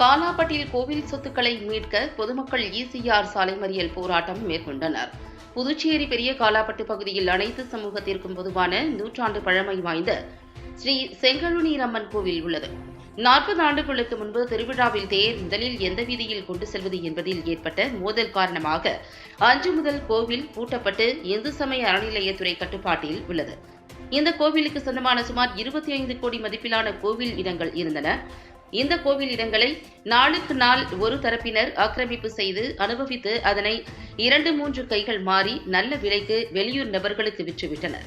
காலாப்பட்டில் கோவில் சொத்துக்களை மீட்க பொதுமக்கள் இசிஆர் சாலை மறியல் போராட்டம் மேற்கொண்டனர். புதுச்சேரி பெரிய காலாப்பட்டு பகுதியில் அனைத்து சமூகத்திற்கும் பொதுவான நூற்றாண்டு பழமை வாய்ந்த ஸ்ரீ செங்கழுநீரம்மன் கோவில் உள்ளது. நாற்பது ஆண்டுகளுக்கு முன்பு திருவிழாவில் தேர் முதலில் எந்த வீதியில் கொண்டு செல்வது என்பதில் ஏற்பட்ட மோதல் காரணமாக அன்று முதல் கோவில் பூட்டப்பட்டு இந்து சமய அறநிலையத்துறை கட்டுப்பாட்டில் உள்ளது. இந்த கோவிலுக்கு சொந்தமான சுமார் இருபத்தி ஐந்து கோடி மதிப்பிலான கோவில் இடங்கள் இருந்தன. இந்த கோவில் இடங்களை நாளுக்கு நாள் ஒரு தரப்பினர் ஆக்கிரமிப்பு செய்து அனுபவித்து அதனை இரண்டு மூன்று கைகள் மாறி நல்ல விலைக்கு வெளியூர் நபர்களுக்கு விற்றுவிட்டனர்.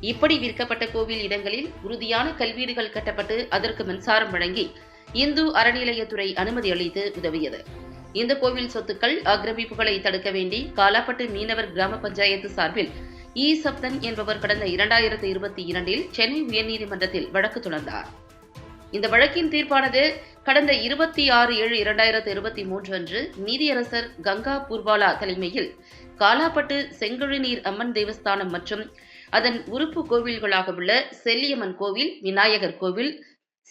இப்படி விற்கப்பட்ட கோவில் இடங்களில் உறுதியான கல்வீடுகள் கட்டப்பட்டு அதற்கு மின்சாரம் வழங்கி இந்து அறநிலையத்துறை அனுமதி அளித்து உதவியது. இந்த கோவில் சொத்துக்கள் ஆக்கிரமிப்புகளை தடுக்க வேண்டி காலாப்பட்டு மீனவர் கிராம பஞ்சாயத்து சார்பில் இ சப்தன் என்பவர் கடந்த இரண்டாயிரத்து இருபத்தி இரண்டில் சென்னை உயர்நீதிமன்றத்தில் வழக்கு தொடர்ந்தார். இந்த வழக்கின் தீர்ப்பானது கடந்த இருபத்தி ஆறு ஏழு இரண்டாயிரத்து இருபத்தி மூன்று அன்று நீதியரசர் கங்கா பூர்வாலா தலைமையில் காலாப்பட்டு செங்கழுநீர் அம்மன் தேவஸ்தானம் மற்றும் அதன் உறுப்பு கோவில்களாக உள்ள செல்லியம்மன் கோவில் விநாயகர் கோவில்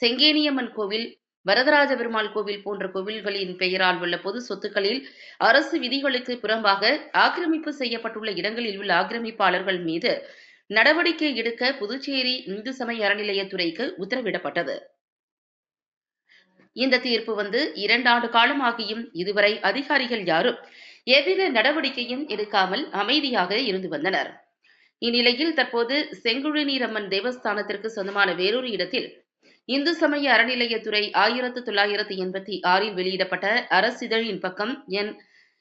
செங்கேனியம்மன் கோவில் வரதராஜ பெருமாள் கோவில் போன்ற கோவில்களின் பெயரால் உள்ள பொது சொத்துக்களில் அரசு விதிகளுக்கு புறம்பாக ஆக்கிரமிப்பு செய்யப்பட்டுள்ள இடங்களில் உள்ள ஆக்கிரமிப்பாளர்கள் மீது நடவடிக்கை எடுக்க புதுச்சேரி இந்து சமய அறநிலையத்துறைக்கு உத்தரவிடப்பட்டது. இந்த தீர்ப்பு வந்து இரண்டாண்டு காலமாகியும் இதுவரை அதிகாரிகள் யாரும் எவ்வித நடவடிக்கையும் எடுக்காமல் அமைதியாக இருந்து வந்தனர். இந்நிலையில் தற்போது செங்குழுநீரம்மன் தேவஸ்தானத்திற்கு சொந்தமான வேறொரு இடத்தில் இந்து சமய அறநிலையத்துறை ஆயிரத்து தொள்ளாயிரத்து எண்பத்தி ஆறில் வெளியிடப்பட்ட அரசிதழின் பக்கம் எண்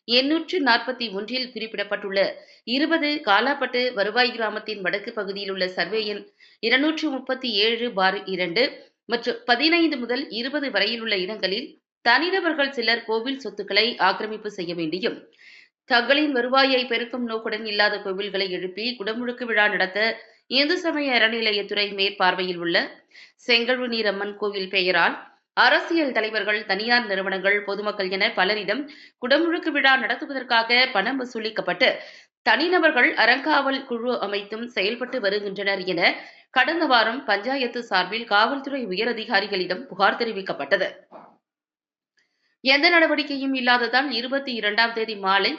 எண்ணூற்று நாற்பத்தி ஒன்றில் குறிப்பிடப்பட்டுள்ள இருபது காலாப்பட்டு வருவாய் கிராமத்தின் வடக்கு பகுதியில் உள்ள சர்வே எண் இருநூற்று முப்பத்தி ஏழு பார் இரண்டு மற்றும் பதினைந்து முதல் இருபது வரையில் உள்ள இடங்களில் தனிநபர்கள் சிலர் கோவில் சொத்துக்களை ஆக்கிரமிப்பு செய்ய வேண்டியும் தங்களின் வருவாயை பெருக்கும் நோக்குடன் இல்லாத கோவில்களை எழுப்பி குடமுழுக்கு விழா நடத்த இந்து சமய அறநிலையத்துறை மேற்பார்வையில் உள்ள செங்கழுநீர் அம்மன் கோவில் பெயரால் அரசியல் தலைவர்கள் தனியார் நிறுவனங்கள் பொதுமக்கள் என பலரிடம் குடமுழுக்கு விழா நடத்துவதற்காக பணம் வசூலிக்கப்பட்டு தனிநபர்கள் அறங்காவல் குழு அமைத்தும் செயல்பட்டு வருகின்றனர் என கடந்த வாரம் பஞ்சாயத்து சார்பில் காவல்துறை உயரதிகாரிகளிடம் புகார் தெரிவிக்கப்பட்டது. எந்த நடவடிக்கையும் இல்லாததால் இருபத்தி இரண்டாம் தேதி மாலை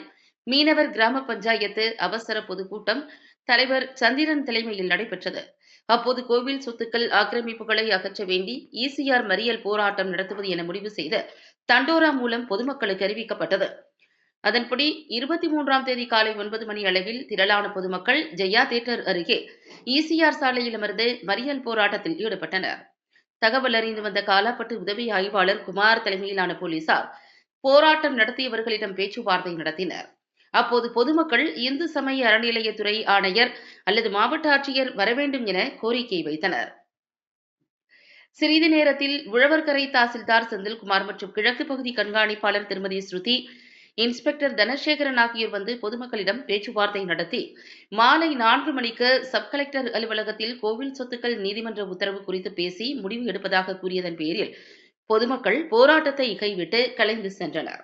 மீனவர் கிராம பஞ்சாயத்து அவசர பொதுக்கூட்டம் தலைவர் சந்திரன் தலைமையில் நடைபெற்றது. அப்போது கோவில் சொத்துக்கள் ஆக்கிரமிப்புகளை அகற்ற வேண்டி இசிஆர் மறியல் போராட்டம் நடத்துவது என முடிவு செய்து தண்டோரா மூலம் பொதுமக்களுக்கு அறிவிக்கப்பட்டது. அதன்படி இருபத்தி மூன்றாம் தேதி காலை ஒன்பது மணி அளவில் திரளான பொதுமக்கள் ஜெயா தியேட்டர் அருகே இசிஆர் சாலையில் அமர்ந்து மறியல் போராட்டத்தில் ஈடுபட்டனர். தகவல் அறிந்து வந்த காலாப்பட்டு உதவி ஆய்வாளர் குமார் தலைமையிலான போலீசார் போராட்டம் நடத்தியவர்களிடம் பேச்சுவார்த்தை நடத்தினர். அப்போது பொதுமக்கள் இந்து சமய அறநிலையத்துறை ஆணையர் அல்லது மாவட்ட ஆட்சியர் வரவேண்டும் என கோரிக்கை வைத்தனர். சிறிது நேரத்தில் உழவர்கரை தாசில்தார் செந்தில்குமார் மற்றும் கிழக்கு பகுதி கண்காணிப்பாளர் திருமதி ஸ்ருதி இன்ஸ்பெக்டர் தனசேகரன் ஆகியோர் வந்து பொதுமக்களிடம் பேச்சுவார்த்தை நடத்தி மாலை நான்கு மணிக்கு சப் கலெக்டர் அலுவலகத்தில் கோவில் சொத்துக்கள் நீதிமன்ற உத்தரவு குறித்து பேசி முடிவு எடுப்பதாக கூறியதன் பேரில் பொதுமக்கள் போராட்டத்தை கைவிட்டு கலைந்து சென்றனர்.